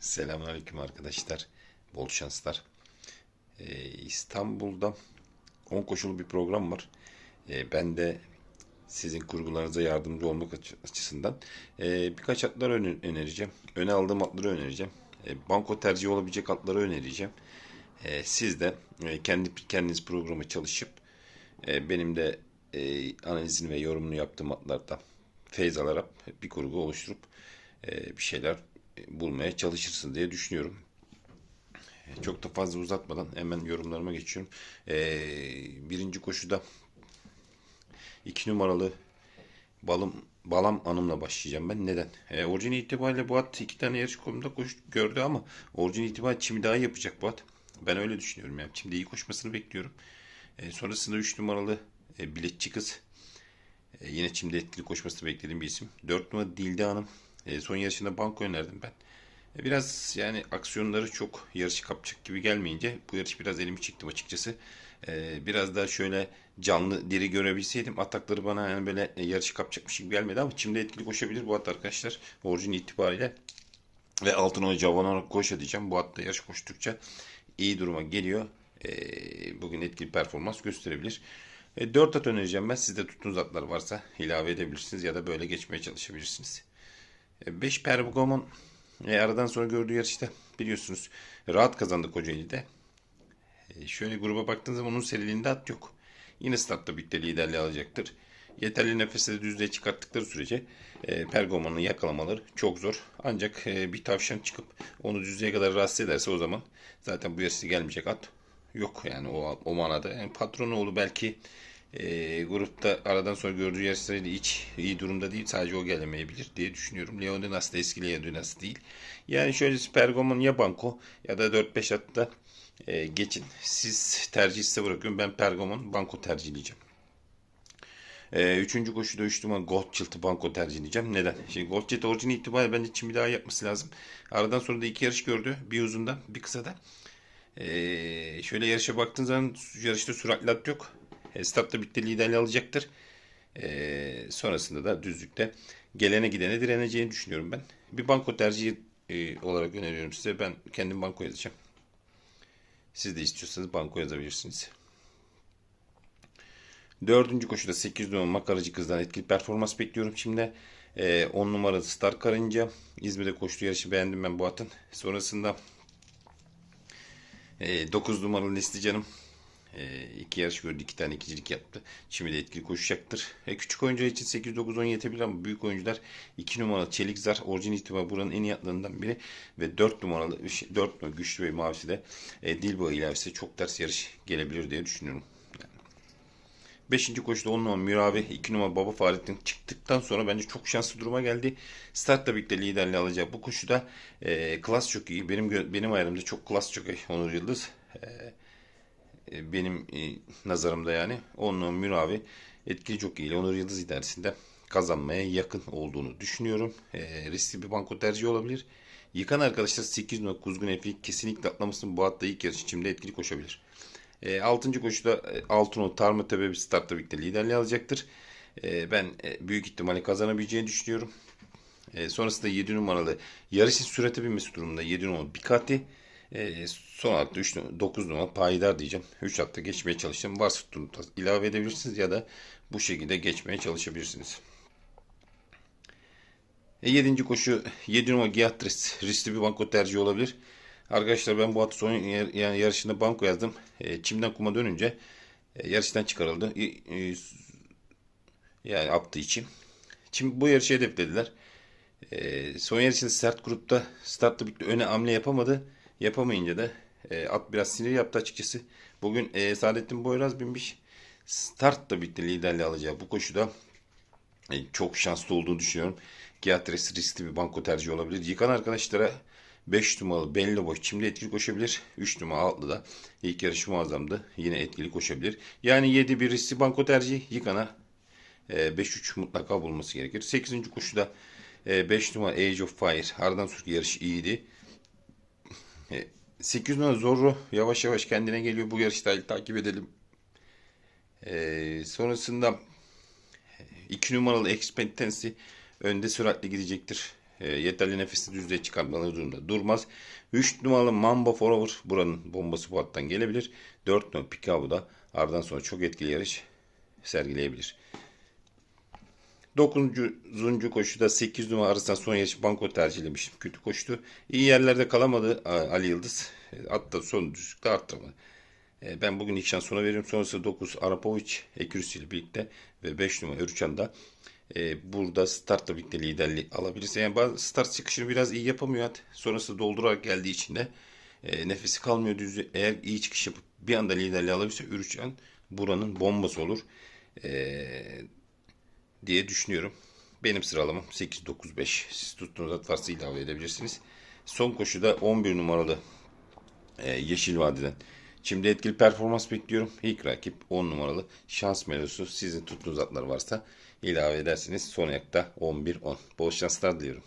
Selamünaleyküm arkadaşlar. Bol şanslar. Ee, İstanbul'da 10 koşulu bir program var. Ee, ben de sizin kurgularınıza yardımcı olmak açı- açısından e, birkaç atlar öne- önereceğim. Öne aldığım atları önereceğim. E, banko tercihi olabilecek atları önereceğim. E, siz de e, kendi kendiniz programı çalışıp e, benim de e, analizini ve yorumunu yaptığım atlarda feyz alarak bir kurgu oluşturup e, bir şeyler bulmaya çalışırsın diye düşünüyorum. E, Çok da fazla uzatmadan hemen yorumlarıma geçiyorum. E, birinci koşuda iki numaralı Balım Balam Hanım'la başlayacağım ben. Neden? E, orijin itibariyle bu at iki tane yarış kolunda koş, gördü ama orijin itibariyle çimi daha yapacak bu at. Ben öyle düşünüyorum yani. Şimdi iyi koşmasını bekliyorum. E, sonrasında 3 numaralı e, biletçi kız. E, yine çimde etkili koşmasını beklediğim bir isim. 4 numaralı Dilde Hanım. E, son yarışında banko önerdim ben. E, biraz yani aksiyonları çok yarışı kapacak gibi gelmeyince bu yarış biraz elimi çektim açıkçası. E, biraz daha şöyle canlı diri görebilseydim atakları bana yani böyle e, yarışı kapacakmış gibi gelmedi ama çimde etkili koşabilir bu at arkadaşlar. Orijin itibariyle. Ve altına cavan olarak koşa diyeceğim. Bu hatta yarış koştukça iyi duruma geliyor. Ee, bugün etkili performans gösterebilir. E, 4 at önereceğim ben. Sizde tuttuğunuz atlar varsa ilave edebilirsiniz ya da böyle geçmeye çalışabilirsiniz. 5 Pergamon e, aradan sonra gördüğü yarışta biliyorsunuz rahat kazandı Kocaeli'de. E, şöyle gruba baktığınız zaman onun seriliğinde at yok. Yine startta birlikte liderliği alacaktır. Yeterli nefesle düzlüğe çıkarttıkları sürece e, Pergamon'u yakalamaları çok zor. Ancak e, bir tavşan çıkıp onu düzlüğe kadar rahatsız ederse o zaman zaten bu yarışı gelmeyecek at yok yani o, o manada. Yani patronoğlu belki e, grupta aradan sonra gördüğü yarışlarıyla hiç iyi durumda değil. Sadece o gelemeyebilir diye düşünüyorum. Leonidas da eski Leonidas değil. Yani şöyle Pergamon ya Banko ya da 4-5 atta e, geçin. Siz tercih size bırakıyorum. Ben Pergamon Banko tercihleyeceğim. Ee, üçüncü koşuda 3 numara Gold Chilt'ı banko tercih edeceğim. Neden? Şimdi Gold Chilt orijini itibariyle bence için bir daha yapması lazım. Aradan sonra da iki yarış gördü. Bir uzundan bir kısada. Ee, şöyle yarışa baktığın zaman yarışta süratli at yok. E, startta bitti liderliği alacaktır. Ee, sonrasında da düzlükte gelene gidene direneceğini düşünüyorum ben. Bir banko tercihi e, olarak öneriyorum size. Ben kendim banko yazacağım. Siz de istiyorsanız banko yazabilirsiniz. Dördüncü koşuda 8 numaralı makaracı kızdan etkili performans bekliyorum. Şimdi 10 numaralı Star Karınca. İzmir'de koştuğu yarışı beğendim ben bu atın. Sonrasında 9 numaralı Nesli Canım. E, iki yarış gördü. iki tane ikicilik yaptı. Şimdi de etkili koşacaktır. E, küçük oyuncular için 8-9-10 yetebilir ama büyük oyuncular 2 numaralı Çelik Zar. Orijin itibariyle buranın en iyi atlarından biri. Ve 4 numaralı 4 numaralı Güçlü ve Mavisi de e, Dilbo ilavesi çok ters yarış gelebilir diye düşünüyorum. Beşinci koşuda 10 numara Miravi, 2 numara Baba Fahrettin çıktıktan sonra bence çok şanslı duruma geldi. Startla birlikte liderliği alacak. Bu koşuda e, klas çok iyi. Benim benim ayrımda çok klas çok iyi Onur Yıldız. E, benim e, nazarımda yani 10 numara Miravi etkili çok iyi. Onur Yıldız idaresinde kazanmaya yakın olduğunu düşünüyorum. E, riskli bir banko tercihi olabilir. Yıkan arkadaşlar 8 numara Kuzgun Efi kesinlikle atlamasın. Bu hatta ilk yarış içimde etkili koşabilir. E, 6. koşuda e, Altınol Tarmatepe bir startta birlikte liderliği alacaktır. E, ben e, büyük ihtimalle kazanabileceğini düşünüyorum. E, sonrasında 7 numaralı yarışın sürate binmesi durumunda 7 numaralı Bikati. E, son da 3, 9 numaralı Payidar diyeceğim. 3 hatta geçmeye çalışacağım. Varsa tuttuğunu ilave edebilirsiniz ya da bu şekilde geçmeye çalışabilirsiniz. E, 7. koşu 7 numara Giatris riskli bir banko tercihi olabilir. Arkadaşlar ben bu atı son yani yarışında banko yazdım. E, çimden kuma dönünce e, yarıştan çıkarıldı. E, e, yani attığı için. Çim bu yarışı hedeflediler. E, son yarışında sert grupta startta bitti. Öne hamle yapamadı. Yapamayınca da e, at biraz sinir yaptı açıkçası. Bugün e, Saadettin Boyraz binmiş. Start da bitti liderliği alacağı bu koşuda e, çok şanslı olduğunu düşünüyorum. Giatres riskli bir banko tercihi olabilir. Yıkan arkadaşlara 5 numaralı Bello Boy çimde etkili koşabilir. 3 numara altlı da ilk yarışı muazzamdı. Yine etkili koşabilir. Yani 7 bir riskli banko tercihi Yıkan'a e, 5-3 mutlaka bulması gerekir. 8. koşuda e, 5 numara Age of Fire. Aradan sonraki yarış iyiydi. E, 8 numara Zorro yavaş yavaş kendine geliyor. Bu yarışta takip edelim. E, sonrasında 2 numaralı Expectancy önde süratli gidecektir. e, yeterli nefesi düzeye çıkartmaları durumda durmaz. 3 numaralı Mamba Forever buranın bombası bu hattan gelebilir. 4 numaralı Picabo da ardından sonra çok etkili yarış sergileyebilir. 9. koşuda 8 numara arasından son yarış banko tercihlemişim. Kötü koştu. İyi yerlerde kalamadı Ali Yıldız. Hatta son düzlükte arttırmadı. E, Ben bugün ilk şans sona veriyorum. Sonrası 9 Arapovic Ekürüsü ile birlikte ve 5 numara Örüçan da e, burada startla birlikte liderliği alabilirse. Yani bazı start çıkışını biraz iyi yapamıyor. Sonrası doldurarak geldiği için de e, nefesi kalmıyor düzü. Eğer iyi çıkış yapıp bir anda liderliği alabilirse Örüçan buranın bombası olur. E, diye düşünüyorum. Benim sıralamam 8-9-5. Siz tuttuğunuz at varsa ilave edebilirsiniz. Son koşuda 11 numaralı e, Yeşil Vadiden. Şimdi etkili performans bekliyorum. İlk rakip 10 numaralı şans melosu. Sizin tuttuğunuz atlar varsa ilave edersiniz. Son ayakta 11-10. Bol şanslar diliyorum.